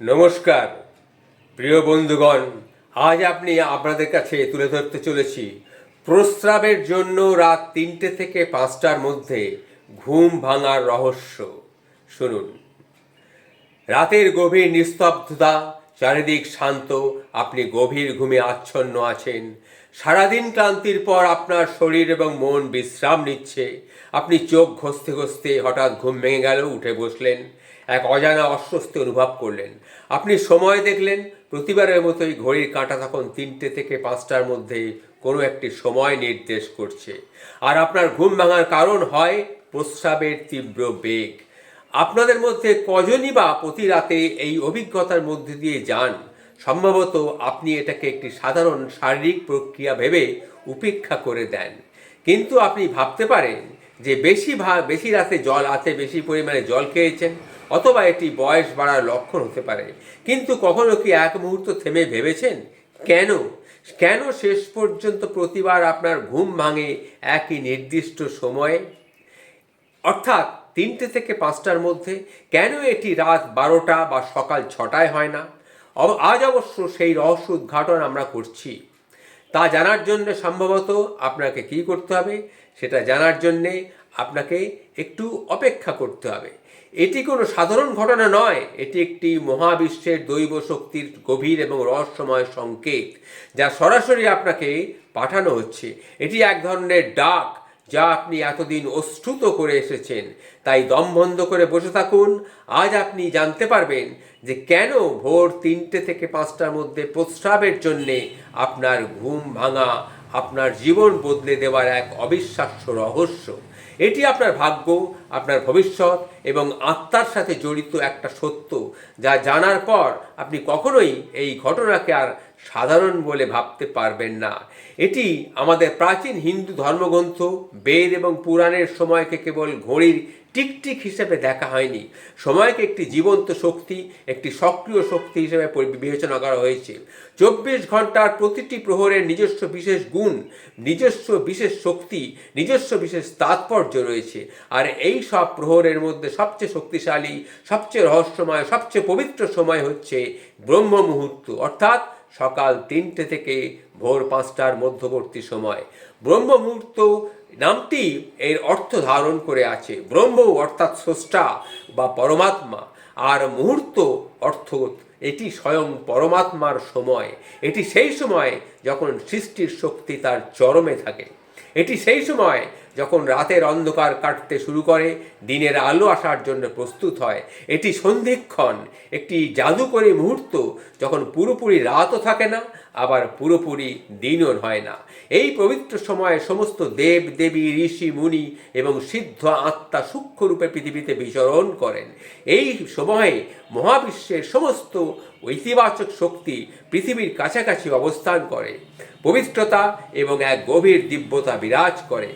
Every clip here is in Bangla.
নমস্কার, প্রিয় বন্ধুগণ, আজ আপনি আপনাদের কাছে তুলে ধরতে চলেছি প্রস্রাবের জন্য রাত তিনটে থেকে পাঁচটার মধ্যে ঘুম ভাঙার রহস্য। শুনুন। রাতের গভীর নিস্তব্ধতা, চারিদিক শান্ত, আপনি গভীর ঘুমে আচ্ছন্ন আছেন। সারাদিন ক্লান্তির পর আপনার শরীর এবং মন বিশ্রাম নিচ্ছে। আপনি চোখ ঘষতে ঘষতে হঠাৎ ঘুম ভেঙে গেল, উঠে বসলেন। এক অজানা অস্বস্তি অনুভব করলেন। আপনি সময় দেখলেন, প্রতিবারের মতোই ঘড়ির কাঁটা তখন তিনটে থেকে পাঁচটার মধ্যে কোনো একটি সময় নির্দেশ করছে। আর আপনার ঘুম ভাঙার কারণ হয় প্রস্রাবের তীব্র বেগ। আপনাদের মধ্যে কজনই বা প্রতি রাতে এই অভিজ্ঞতার মধ্যে দিয়ে যান। সম্ভবত আপনি এটাকে একটি সাধারণ শারীরিক প্রক্রিয়া ভেবে উপেক্ষা করে দেন। কিন্তু আপনি ভাবতে পারেন যে বেশি ভা বেশি রাতে জল আছে বেশি পরিমাণে জল খেয়েছেন। অথবা এটি বয়স বাড়ার লক্ষণ হতে পারে। কিন্তু কখনো কি এক মুহূর্ত থেমে ভেবেছেন? কেন? কেন শেষ পর্যন্ত প্রতিবার আপনার ঘুম ভাঙে একই নির্দিষ্ট সময়ে? অর্থাৎ তিনটে থেকে পাঁচটার মধ্যে কেন এটি রাত বারোটা বা সকাল ছটায় হয় না? আজ অবশ্য সেই রহস্য উদ্ঘাটন আমরা করছি। তা জানার জন্য সম্ভবত আপনাকে কি করতে হবে? সেটা জানার জন্যে আপনাকে একটু অপেক্ষা করতে হবে। এটি কোনো সাধারণ ঘটনা নয়। এটি একটি মহাবিশ্বের দৈব শক্তির গভীর এবং রহস্যময় সংকেত, যা সরাসরি আপনাকে পাঠানো হচ্ছে। এটি এক ধরনের ডাক, যা আপনি এতদিন অশ্রুত করে এসেছেন। তাই দম বন্ধ করে বসে থাকুন। আজ আপনি জানতে পারবেন যে কেন ভোর তিনটে থেকে পাঁচটার মধ্যে প্রস্রাবের জন্যে আপনার ঘুম ভাঙা, আপনার জীবন বদলে দেওয়ার এক অবিশ্বাস্য রহস্য। এটি আপনার ভাগ্য, আপনার ভবিষ্যৎ এবং আত্মার সাথে জড়িত একটা সত্য যা জানার পর আপনি কখনোই এই ঘটনাকে আর সাধারণ বলে ভাবতে পারবেন না। এটি আমাদের প্রাচীন হিন্দু ধর্মগ্রন্থ, বেদ এবং পুরাণের সময়কে কেবল ঘড়ির টিকটিক হিসেবে দেখা হয়নি। সময়কে একটি জীবন্ত শক্তি, একটি সক্রিয় শক্তি হিসেবে বিবেচনা করা হয়েছে। চব্বিশ ঘণ্টার প্রতিটি প্রহরের নিজস্ব বিশেষ গুণ, নিজস্ব বিশেষ শক্তি, নিজস্ব বিশেষ তাৎপর্য রয়েছে। আর এই সব প্রহরের মধ্যে সবচেয়ে শক্তিশালী, সবচেয়ে রহস্যময়, সবচেয়ে পবিত্র সময় হচ্ছে ব্রহ্ম মুহূর্ত, অর্থাৎ সকাল তিনটে থেকে ভোর পাঁচটার মধ্যবর্তী সময়। ব্রহ্ম মুহূর্ত নামটি এর অর্থ ধারণ করে আছে ব্রহ্ম অর্থাৎ স্রষ্টা বা পরমাত্মা, আর মুহূর্ত অর্থ এটি স্বয়ং পরমাত্মার সময়। এটি সেই সময় যখন সৃষ্টির শক্তি তার চরমে থাকে। এটি সেই সময় যখন রাতের অন্ধকার কাটতে শুরু করে, দিনের আলো আসার জন্য প্রস্তুত হয়। এটি সন্ধিক্ষণ, একটি জাদুকরী মুহূর্ত যখন পুরোপুরি রাতও থাকে না, আবার পুরোপুরি দিনও হয় না। এই পবিত্র সময়ে সমস্ত দেব, দেবী, ঋষি, মুনি এবং সিদ্ধ আত্মা সূক্ষ্মরূপে পৃথিবীতে বিচরণ করেন। এই সময়ে মহাবিশ্বের সমস্ত ঐতিবাচক শক্তি পৃথিবীর কাছাকাছি অবস্থান করে, পবিত্রতা এবং এক গভীর দিব্যতা বিরাজ করে।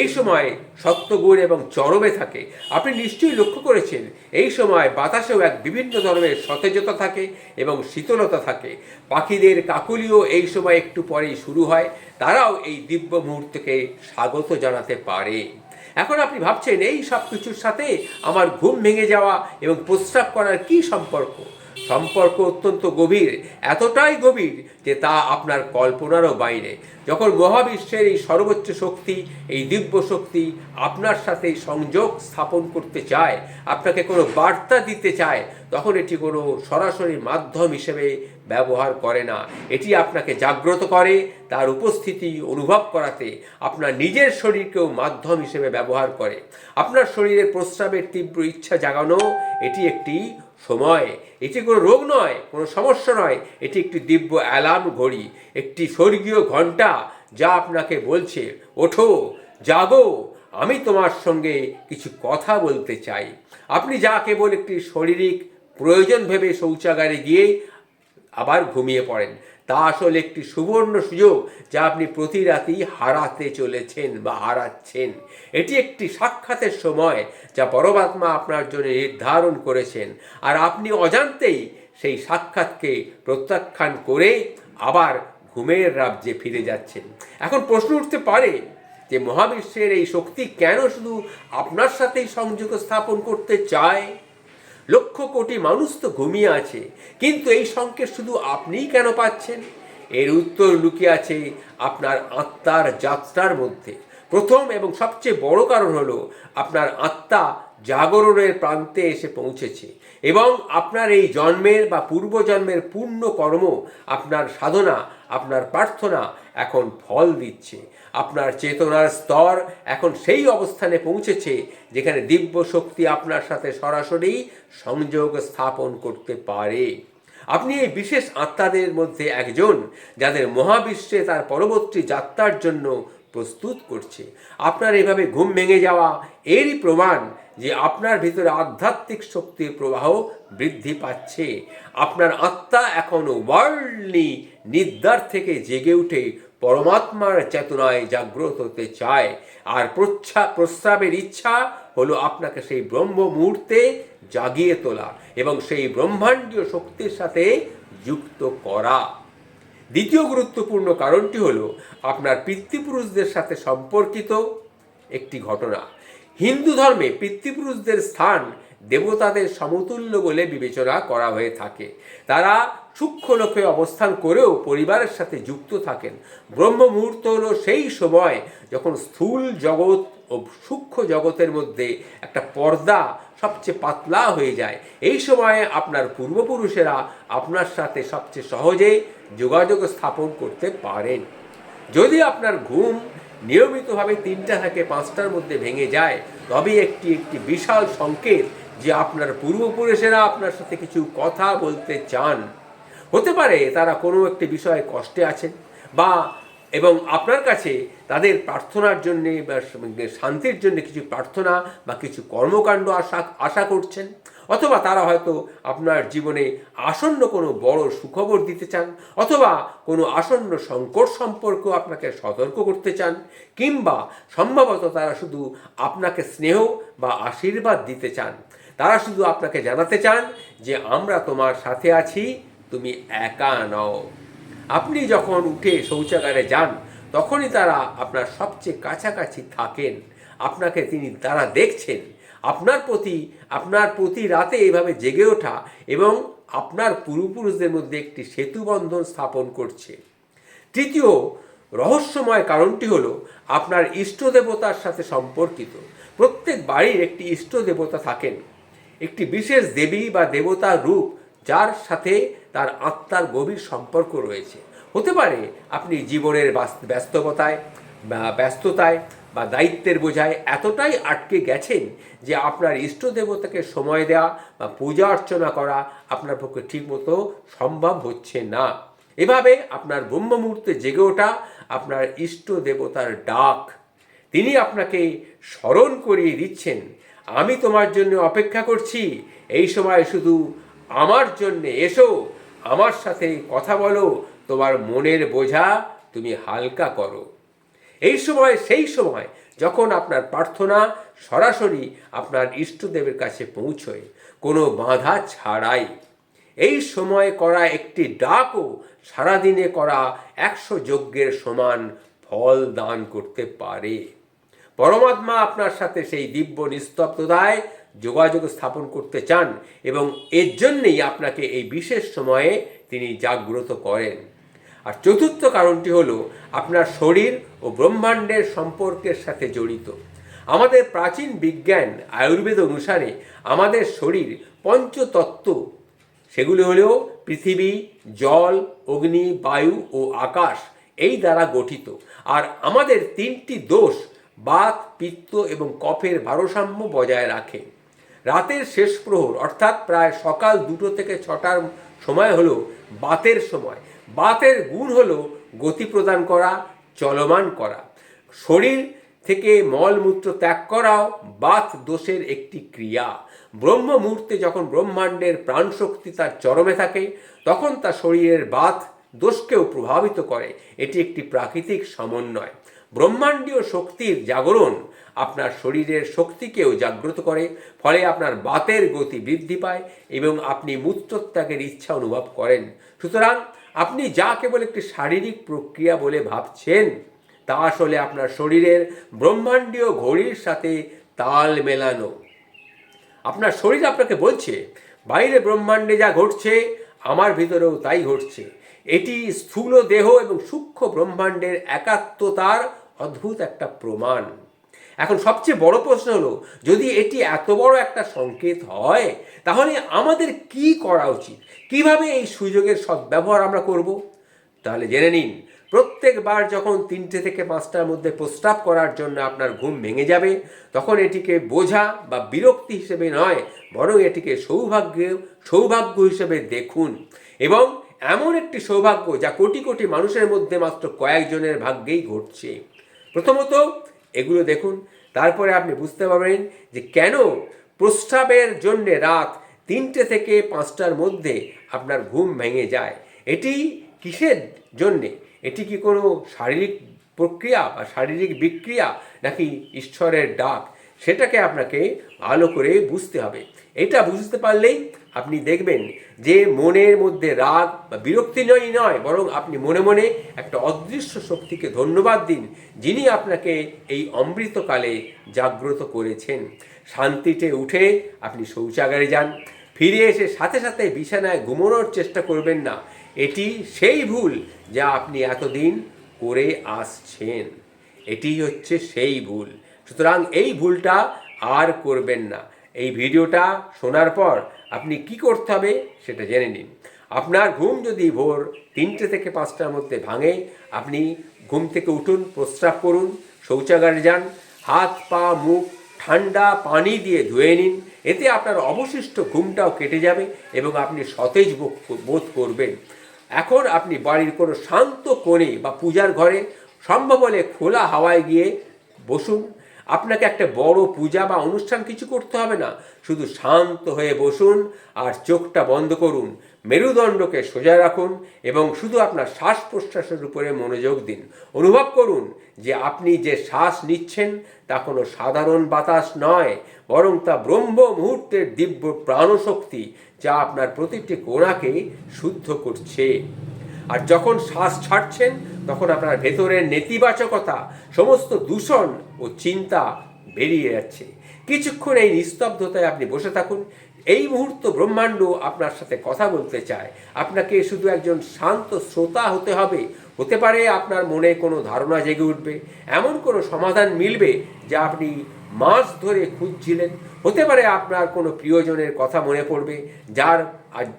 এই সময় সত্যগুণ এবং চরমে থাকে। আপনি নিশ্চয়ই লক্ষ্য করেছেন, এই সময় বাতাসেও এক বিভিন্ন ধরনের সতেজতা থাকে এবং শীতলতা থাকে। পাখিদের কাকুলিও এই সময় একটু পরেই শুরু হয়, তারাও এই দিব্য মুহূর্তকে স্বাগত জানাতে পারে। এখন আপনি ভাবছেন, এই সব কিছুর সাথে আমার ঘুম ভেঙে যাওয়া এবং প্রস্রাব করার কী সম্পর্ক? সম্পর্ক অত্যন্ত গভীর, এতটাই গভীর যে তা আপনার কল্পনারও বাইরে। যখন মহাবিশ্বের এই সর্বোচ্চ শক্তি, এই দিব্য শক্তি আপনার সাথে সংযোগ স্থাপন করতে চায়, আপনাকে কোনো বার্তা দিতে চায়, তখন এটি কোনো সরাসরি মাধ্যম হিসেবে ব্যবহার করে না। এটি আপনাকে জাগ্রত করে, তার উপস্থিতি অনুভব করাতে, আপনার নিজের শরীরকেও মাধ্যম হিসেবে ব্যবহার করে। আপনার শরীরে প্রস্রাবের তীব্র ইচ্ছা জাগানো, এটি একটি সময়। এটি কোনো রোগ নয়, কোনো সমস্যা নয়। এটি একটি দিব্য অ্যালার্ম ঘড়ি, একটি স্বর্গীয় ঘণ্টা যা আপনাকে বলছে, ওঠো, জাগো, আমি তোমার সঙ্গে কিছু কথা বলতে চাই। আপনি যা কেবল একটি শারীরিক প্রয়োজন ভেবে শৌচাগারে গিয়ে আবার ঘুমিয়ে পড়েন। তা আসলে একটি সুবর্ণ সুযোগ যা আপনি প্রতি রাতেই হারাতে চলেছেন বা হারাচ্ছেন। এটি একটি সাক্ষাতের সময় যা পরমাত্মা আপনার জন্য নির্ধারণ করেছেন। আর আপনি অজান্তেই সেই সাক্ষাৎকে প্রত্যাখ্যান করে আবার ঘুমের রাজ্যে ফিরে যাচ্ছেন। এখন প্রশ্ন উঠতে পারে যে মহাবিশ্বের এই শক্তি কেন শুধু আপনার সাথেই সংযোগ স্থাপন করতে চায়? লক্ষ কোটি মানুষ তো ঘুমিয়ে আছে। কিন্তু এই সংকেত শুধু আপনিই কেন পাচ্ছেন? এর উত্তর লুকিয়ে আছে আপনার আত্মার যাত্রার মধ্যে। প্রথম এবং সবচেয়ে বড় কারণ হলো আপনার আত্মা জাগরণের প্রান্তে এসে পৌঁছেছে। এবং আপনার এই জন্মের বা পূর্বজন্মের পূর্ণ কর্ম, আপনার সাধনা, আপনার প্রার্থনা এখন ফল দিচ্ছে। আপনার চেতনার স্তর এখন সেই অবস্থানে পৌঁছেছে যেখানে দিব্য শক্তি আপনার সাথে সরাসরি সংযোগ স্থাপন করতে পারে। আপনি এই বিশেষ আত্মাদের মধ্যে একজন যাদের মহাবিশ্বে তার পরবর্তী যাত্রার জন্য প্রস্তুত করছে। আপনার এভাবে ঘুম ভেঙে যাওয়া, এরই প্রমাণ যে আপনার ভিতরে আধ্যাত্মিক শক্তির প্রবাহ বৃদ্ধি পাচ্ছে। আপনার আত্মা এখনও ওয়ার্ল্ডলি নিদ্রার থেকে জেগে উঠে পরমাত্মার চেতনায় জাগ্রত হতে চায়। আর প্রচ্ছা প্রস্রাবের ইচ্ছা হলো আপনাকে সেই ব্রহ্ম মুহূর্তে জাগিয়ে তোলা এবং সেই ব্রহ্মাণ্ডীয় শক্তির সাথে যুক্ত করা। দ্বিতীয় গুরুত্বপূর্ণ কারণটি হলো, আপনার পিতৃপুরুষদের সাথে সম্পর্কিত একটি ঘটনা। হিন্দু ধর্মে পিতৃপুরুষদের স্থান দেবতাদের সমতুল্য বলে বিবেচনা করা হয়ে থাকে। তারা সূক্ষ্ম লোকে অবস্থান করেও পরিবারের সাথে যুক্ত থাকেন। ব্রহ্ম মুহূর্ত হলো সেই সময় যখন স্থূল জগৎ ও সূক্ষ্ম জগতের মধ্যে একটা পর্দা সবচেয়ে পাতলা হয়ে যায়। এই সময়ে আপনার পূর্বপুরুষেরা আপনার সাথে সবচেয়ে সহজে যোগাযোগ স্থাপন করতে পারেন। যদি আপনার ঘুম নিয়মিতভাবে তিনটা থেকে পাঁচটার মধ্যে ভেঙে যায়। তবে একটি একটি বিশাল সংকেত যে আপনার পূর্বপুরুষেরা আপনার সাথে কিছু কথা বলতে চান। হতে পারে তারা কোনো একটি বিষয়ে কষ্টে আছেন বা এবং আপনার কাছে তাদের প্রার্থনার জন্যে বা শান্তির জন্য কিছু প্রার্থনা বা কিছু কর্মকাণ্ড আশা আশা করছেন? অথবা তারা হয়তো আপনার জীবনে আসন্ন কোনো বড় সুখবর দিতে চান, অথবা কোনো আসন্ন সংকট সম্পর্ক আপনাকে সতর্ক করতে চান, কিংবা সম্ভবত তারা শুধু আপনাকে স্নেহ বা আশীর্বাদ দিতে চান। তারা শুধু আপনাকে জানাতে চান যে, আমরা তোমার সাথে আছি, তুমি একা নও। আপনি যখন উঠে শৌচাগারে যান, তখনই তারা আপনার সবচেয়ে কাছাকাছি থাকেন। আপনাকে তিনি, তারা দেখছেন। আপনার প্রতি আপনার প্রতি রাতে এভাবে জেগে ওঠা এবং আপনার পূর্বপুরুষদের মধ্যে একটি সেতুবন্ধন স্থাপন করছে। তৃতীয় রহস্যময় কারণটি হল আপনার ইষ্ট দেবতার সাথে সম্পর্কিত। প্রত্যেক বাড়ির একটি ইষ্ট দেবতা থাকেন। একটি বিশেষ দেবী বা দেবতার রূপ, যার সাথে তার আত্মার গভীর সম্পর্ক রয়েছে। হতে পারে আপনি জীবনের ব্যস্ততায় ব্যস্ততায় বা দায়িত্বের বোঝায় এতটাই আটকে গেছেন যে আপনার ইষ্ট দেবতাকে সময় দেওয়া বা পূজা অর্চনা করা আপনার পক্ষে ঠিকমতো সম্ভব হচ্ছে না। এভাবে আপনার ব্রহ্ম মুহূর্তে জেগে ওঠা আপনার ইষ্ট দেবতার ডাক, তিনি আপনাকে স্মরণ করিয়ে দিচ্ছেন, আমি তোমার জন্য অপেক্ষা করছি, এই সময় শুধু আমার জন্য এসো আমার সাথে কথা বলো, তোমার মনের বোঝা তুমি হালকা করো। এই সময়, সেই সময় যখন আপনার প্রার্থনা সরাসরি আপনার ইষ্টদেবের কাছে পৌঁছয়, কোনো বাধা ছাড়াই। এই সময় করা একটি ডাকও সারাদিনে করা একশো যজ্ঞের সমান ফল দান করতে পারে। পরমাত্মা আপনার সাথে সেই দিব্য নিস্তব্ধতায় যোগাযোগ স্থাপন করতে চান এবং এর জন্যেই আপনাকে এই বিশেষ সময়ে তিনি জাগ্রত করেন। আর চতুর্থ কারণটি হলো, আপনার শরীর ও ব্রহ্মাণ্ডের সম্পর্কের সাথে জড়িত। আমাদের প্রাচীন বিজ্ঞান আয়ুর্বেদ অনুসারে আমাদের শরীর পঞ্চতত্ত্ব। সেগুলি হলো পৃথিবী, জল, অগ্নি, বায়ু ও আকাশ এই দ্বারা গঠিত। আর আমাদের তিনটি দোষ বাত, পিত্ত এবং কফের ভারসাম্য বজায় রাখে। রাতের শেষ প্রহর, অর্থাৎ প্রায় সকাল দুটো থেকে ছটার সময় হলো বাতের সময়। বাতের গুণ হলো গতি প্রদান করা, চলমান করা। শরীর থেকে মলমূত্র ত্যাগ করাও বাত দোষের একটি ক্রিয়া। ব্রহ্ম মুহূর্তে যখন ব্রহ্মাণ্ডের প্রাণশক্তি তার চরমে থাকে, তখন তা শরীরের বাত দোষকেও প্রভাবিত করে। এটি একটি প্রাকৃতিক সমন্বয়। ব্রহ্মাণ্ডীয় শক্তির জাগরণ আপনার শরীরের শক্তিকেও জাগ্রত করে, ফলে আপনার বাতের গতি বৃদ্ধি পায় এবং আপনি মূত্রত্যাগের ইচ্ছা অনুভব করেন। সুতরাং আপনি যা কেবল একটি শারীরিক প্রক্রিয়া বলে ভাবছেন, তা আসলে আপনার শরীরের ব্রহ্মাণ্ডীয় ঘড়ির সাথে তাল মেলানো। আপনার শরীর আপনাকে বলছে, বাইরে ব্রহ্মাণ্ডে যা ঘটছে, আমার ভিতরেও তাই ঘটছে। এটি স্থূল দেহ এবং সূক্ষ্ম ব্রহ্মাণ্ডের একাত্মতার অদ্ভুত একটা প্রমাণ। এখন সবচেয়ে বড় প্রশ্ন হলো, যদি এটি এত বড় একটা সংকেত হয়, তাহলে আমাদের কি করা উচিত? কীভাবে এই সুযোগের সদ্ব্যবহার আমরা করব? তাহলে জেনে নিন, প্রত্যেকবার যখন তিনটে থেকে পাঁচটার মধ্যে প্রস্তাব করার জন্য আপনার ঘুম ভেঙে যাবে, তখন এটিকে বোঝা বা বিরক্তি হিসেবে নয়, বরং এটিকে সৌভাগ্য সৌভাগ্য হিসেবে দেখুন। এবং এমন একটি সৌভাগ্য যা কোটি কোটি মানুষের মধ্যে মাত্র কয়েকজনের ভাগ্যেই ঘটছে। প্রথমত এগুলো দেখুন। তারপরে আপনি বুঝতে পারবেন যে কেন প্রস্রাবের জন্যে রাত তিনটে থেকে পাঁচটার মধ্যে আপনার ঘুম ভেঙে যায়। এটি কিসের জন্যে? এটি কি কোনো শারীরিক প্রক্রিয়া বা শারীরিক বিক্রিয়া নাকি ঈশ্বরের ডাক? সেটাকে আপনাকে ভালো করে বুঝতে হবে। এটা বুঝতে পারলেই আপনি দেখবেন যে মনের মধ্যে রাগ বা বিরক্তি নয় নয়, বরং আপনি মনে মনে একটা অদৃশ্য শক্তিকে ধন্যবাদ দিন, যিনি আপনাকে এই অমৃতকালে জাগ্রত করেছেন। শান্তিতে উঠে আপনি শৌচাগারে যান। ফিরে এসে সাথে সাথে বিছানায় ঘুমানোর চেষ্টা করবেন না। এটি সেই ভুল যা আপনি এতদিন করে আসছেন। এটি হচ্ছে সেই ভুল। সুতরাং এই ভুলটা আর করবেন না। এই ভিডিওটা শোনার পর আপনি কি করতে হবে সেটা জেনে নিন। আপনার ঘুম যদি ভোর তিনটে থেকে পাঁচটার মধ্যে ভাঙে, আপনি ঘুম থেকে উঠুন, প্রস্রাব করুন, শৌচাগারে যান, হাত, পা, মুখ ঠান্ডা পানি দিয়ে ধুয়ে নিন, এতে আপনার অবশিষ্ট ঘুমটাও কেটে যাবে এবং আপনি সতেজ বোধ- করবেন। এখন আপনি বাড়ির কোনো শান্ত কোণে বা পূজার ঘরে সম্ভব হলে খোলা হাওয়ায় গিয়ে বসুন আপনাকে একটা বড় পূজা বা অনুষ্ঠান কিছু করতে হবে না। শুধু শান্ত হয়ে বসুন আর চোখটা বন্ধ করুন। মেরুদণ্ডকে সোজা রাখুন এবং শুধু আপনার শ্বাস প্রশ্বাসের উপরে মনোযোগ দিন। অনুভব করুন যে আপনি যে শ্বাস নিচ্ছেন তা কোনো সাধারণ বাতাস নয়, বরং তা ব্রহ্ম মুহূর্তের দিব্য প্রাণশক্তি যা আপনার প্রতিটি কোণাকে শুদ্ধ করছে। আর যখন শ্বাস ছাড়ছেন, তখন আপনার ভেতরের নেতিবাচকতা, সমস্ত দূষণ ও চিন্তা বেরিয়ে যাচ্ছে। কিছুক্ষণ এই নিস্তব্ধতায় আপনি বসে থাকুন। এই মুহূর্ত ব্রহ্মাণ্ড আপনার সাথে কথা বলতে চায়। আপনাকে শুধু একজন শান্ত শ্রোতা হতে হবে। হতে পারে আপনার মনে কোনো ধারণা জেগে উঠবে। এমন কোনো সমাধান মিলবে যা আপনি মাস ধরে খুঁজছিলেন। হতে পারে আপনার কোনো প্রিয়জনের কথা মনে পড়বে, যার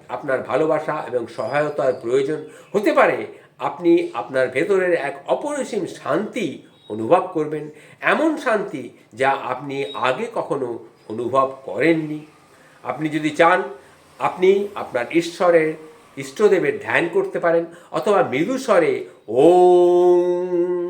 আপনার ভালোবাসা এবং সহায়তার প্রয়োজন। হতে পারে আপনি আপনার ভেতরের এক অপরিসীম শান্তি অনুভব করবেন, এমন শান্তি যা আপনি আগে কখনো অনুভব করেননি। আপনি যদি চান, আপনি আপনার ঈশ্বরের, ইষ্টদেবের ধ্যান করতে পারেন, অথবা মৃদু স্বরে ওম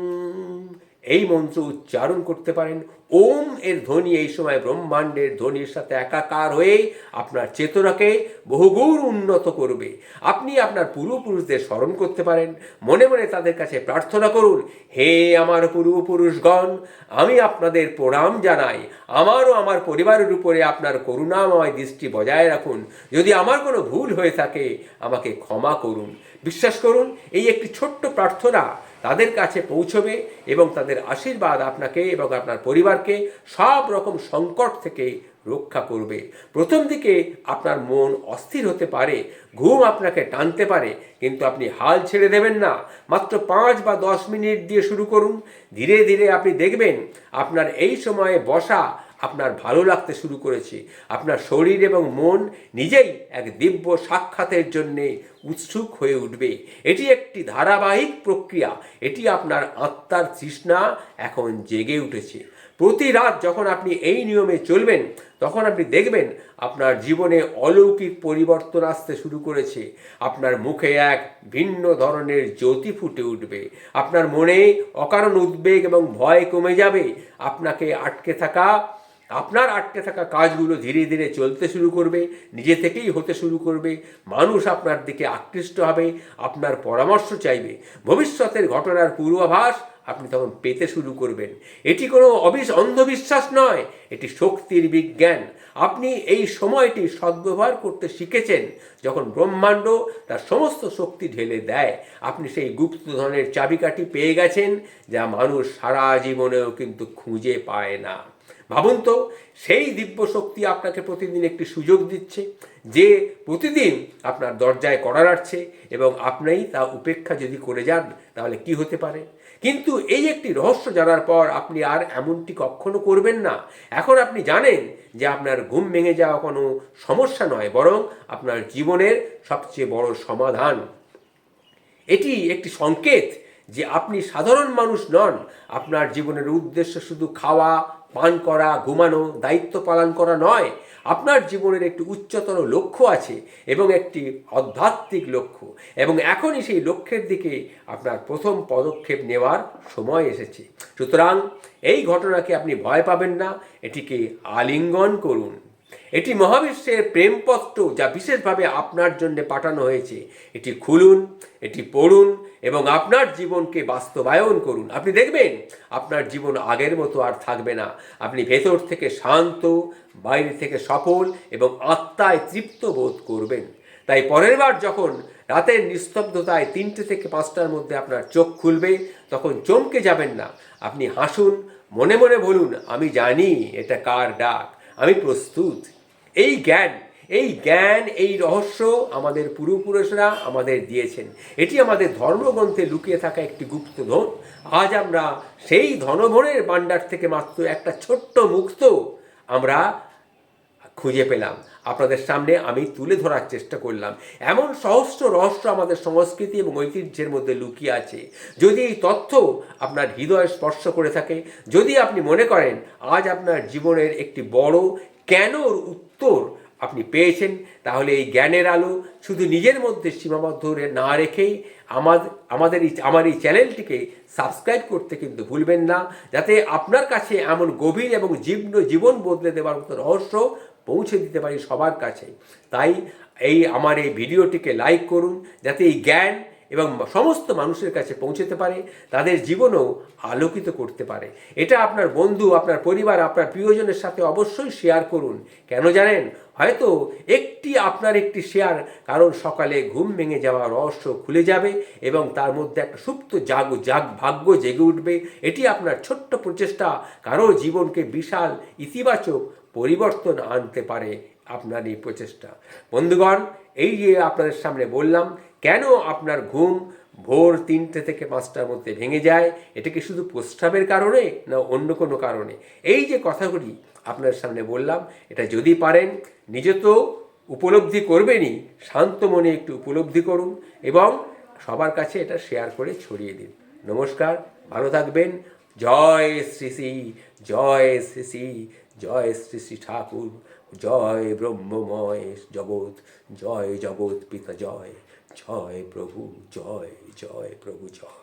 এই মন্ত্র উচ্চারণ করতে পারেন। ওম এর ধ্বনি এই সময় ব্রহ্মাণ্ডের ধ্বনির সাথে একাকার হয়ে আপনার চেতনাকে বহুগুণ উন্নত করবে। আপনি আপনার পূর্বপুরুষদের স্মরণ করতে পারেন। মনে মনে তাদের কাছে প্রার্থনা করুন, হে আমার পূর্বপুরুষগণ, আমি আপনাদের প্রণাম জানাই। আমারও আমার পরিবারের উপরে আপনার করুণাময় দৃষ্টি বজায় রাখুন। যদি আমার কোনো ভুল হয়ে থাকে, আমাকে ক্ষমা করুন। বিশ্বাস করুন, এই একটি ছোট্ট প্রার্থনা তাদের কাছে পৌঁছবে এবং তাদের আশীর্বাদ আপনাকে এবং আপনার পরিবারকে সব রকম সংকট থেকে রক্ষা করবে। প্রথম দিকে আপনার মন অস্থির হতে পারে, ঘুম আপনাকে টানতে পারে, কিন্তু আপনি হাল ছেড়ে দেবেন না। মাত্র পাঁচ বা দশ মিনিট দিয়ে শুরু করুন। ধীরে ধীরে আপনি দেখবেন আপনার এই সময়ে বসা আপনার ভালো লাগতে শুরু করেছে। আপনার শরীর এবং মন নিজেই এক দিব্য সাক্ষাতের জন্যে উৎসুক হয়ে উঠবে। এটি একটি ধারাবাহিক প্রক্রিয়া। এটি আপনার আত্মার তৃষ্ণা এখন জেগে উঠেছে। প্রতি রাত যখন আপনি এই নিয়মে চলবেন, তখন আপনি দেখবেন আপনার জীবনে অলৌকিক পরিবর্তন আসতে শুরু করেছে। আপনার মুখে এক ভিন্ন ধরনের জ্যোতি ফুটে উঠবে। আপনার মনে অকারণ উদ্বেগ এবং ভয় কমে যাবে। আপনাকে আটকে থাকা আপনার আটকে থাকা কাজগুলো ধীরে ধীরে চলতে শুরু করবে, নিজে থেকেই হতে শুরু করবে, মানুষ আপনার দিকে আকৃষ্ট হবে, আপনার পরামর্শ চাইবে। ভবিষ্যতের ঘটনার পূর্বাভাস আপনি তখন পেতে শুরু করবেন। এটি কোনো অবিশ অন্ধবিশ্বাস নয়, এটি শক্তির বিজ্ঞান। আপনি এই সময়টি সদ্ব্যবহার করতে শিখেছেন, যখন ব্রহ্মাণ্ড তার সমস্ত শক্তি ঢেলে দেয়। আপনি সেই গুপ্তধনের চাবিকাঠি পেয়ে গেছেন, যা মানুষ সারা জীবনেও কিন্তু খুঁজে পায় না। ভাবুন তো, সেই দিব্য শক্তি আপনাকে প্রতিদিন একটি সুযোগ দিচ্ছে, যে প্রতিদিন আপনার দরজায় কড়া রাখছে এবং আপনি তা উপেক্ষা যদি করে যান, তাহলে কি হতে পারে? কিন্তু এই একটি রহস্য জানার পর আপনি আর এমনটি কখনো করবেন না। এখন আপনি জানেন যে আপনার ঘুম ভেঙে যাওয়া কোনো সমস্যা নয়, বরং আপনার জীবনের সবচেয়ে বড় সমাধান। এটি একটি সংকেত যে আপনি সাধারণ মানুষ নন, আপনার জীবনের উদ্দেশ্য শুধু খাওয়া, পান করা, ঘুমানো, দায়িত্ব পালন করা নয়, আপনার জীবনের একটি উচ্চতর লক্ষ্য আছে এবং একটি আধ্যাত্মিক লক্ষ্য। এবং এখনই সেই লক্ষ্যের দিকে আপনার প্রথম পদক্ষেপ নেওয়ার সময় এসেছে। সুতরাং এই ঘটনাকে আপনি ভয় পাবেন না, এটিকে আলিঙ্গন করুন। এটি মহাবিশ্বের প্রেমপত্র যা বিশেষভাবে আপনার জন্য পাঠানো হয়েছে। এটি খুলুন, এটি পড়ুন এবং আপনার জীবনকে বাস্তবায়ন করুন। আপনি দেখবেন, আপনার জীবন আগের মতো আর থাকবে না। আপনি ভেতর থেকে শান্ত, বাইরে থেকে সফল এবং আত্মায় তৃপ্ত বোধ করবেন। তাই পরের বার যখন রাতের নিস্তব্ধতায় তিনটে থেকে পাঁচটার মধ্যে আপনার চোখ খুলবে, তখন চমকে যাবেন না। আপনি হাসুন, মনে মনে বলুন, আমি জানি এটা কার ডাক, আমি প্রস্তুত। এই জ্ঞান এই জ্ঞান, এই রহস্য আমাদের পূর্বপুরুষরা আমাদের দিয়েছেন। এটি আমাদের ধর্মগ্রন্থে লুকিয়ে থাকা একটি গুপ্ত ধন। আজ আমরা সেই ধনভনের ভাণ্ডার থেকে মাত্র একটা ছোট্ট মুক্ত আমরা খুঁজে পেলাম। আপনাদের সামনে আমি তুলে ধরার চেষ্টা করলাম। এমন সহস্র রহস্য আমাদের সংস্কৃতি এবং ঐতিহ্যের মধ্যে লুকিয়ে আছে। যদি এই তথ্য আপনার হৃদয় স্পর্শ করে থাকে, যদি আপনি মনে করেন, আজ আপনার জীবনের একটি বড় কেনর উত্তর আপনি পেয়েছেন, তাহলে এই জ্ঞানের আলো শুধু নিজের মধ্যে সীমাবদ্ধ না রেখেই আমাদের আমাদের এই আমার এই চ্যানেলটিকে সাবস্ক্রাইব করতে কিন্তু ভুলবেন না, যাতে আপনার কাছে এমন গভীর এবং জীবন জীবন বদলে দেওয়ার মতো রহস্য পৌঁছে দিতে পারি সবার কাছে। তাই এই আমার এই ভিডিওটিকে লাইক করুন, যাতে এই জ্ঞান এবং সমস্ত মানুষের কাছে পৌঁছতে পারে, তাদের জীবনও আলোকিত করতে পারে। এটা আপনার বন্ধু, আপনার পরিবার, আপনার প্রিয়জনের সাথে অবশ্যই শেয়ার করুন। কেন জানেন? হয়তো একটি আপনার একটি শেয়ার কারণ সকালে ঘুম ভেঙে যাওয়া রহস্য খুলে যাবে এবং তার মধ্যে একটা সুপ্ত জাগ জাগ ভাগ্য জেগে উঠবে। এটি আপনার ছোট্ট প্রচেষ্টা কারও জীবনকে বিশাল ইতিবাচক পরিবর্তন আনতে পারে আপনার এই প্রচেষ্টা। বন্ধুগণ, এই যে আপনাদের সামনে বললাম কেন আপনার ঘুম ভোর তিনটে থেকে পাঁচটার মধ্যে ভেঙে যায়? এটা কি শুধু প্রস্রাবের কারণে না অন্য কোনো কারণে? এই যে কথাগুলি আপনার সামনে বললাম, এটা যদি পারেন, নিজে তো উপলব্ধি করবেনই। শান্ত মনে একটু উপলব্ধি করুন এবং সবার কাছে এটা শেয়ার করে ছড়িয়ে দিন। নমস্কার, ভালো থাকবেন। জয় শ্রী শ্রী, জয় শ্রী শ্রী, জয় শ্রী শ্রী ঠাকুর। জয় ব্রহ্মময় জগৎ, জয় জগৎ পিতা জয়। জয় প্রভু জয় জয় প্রভু জয়।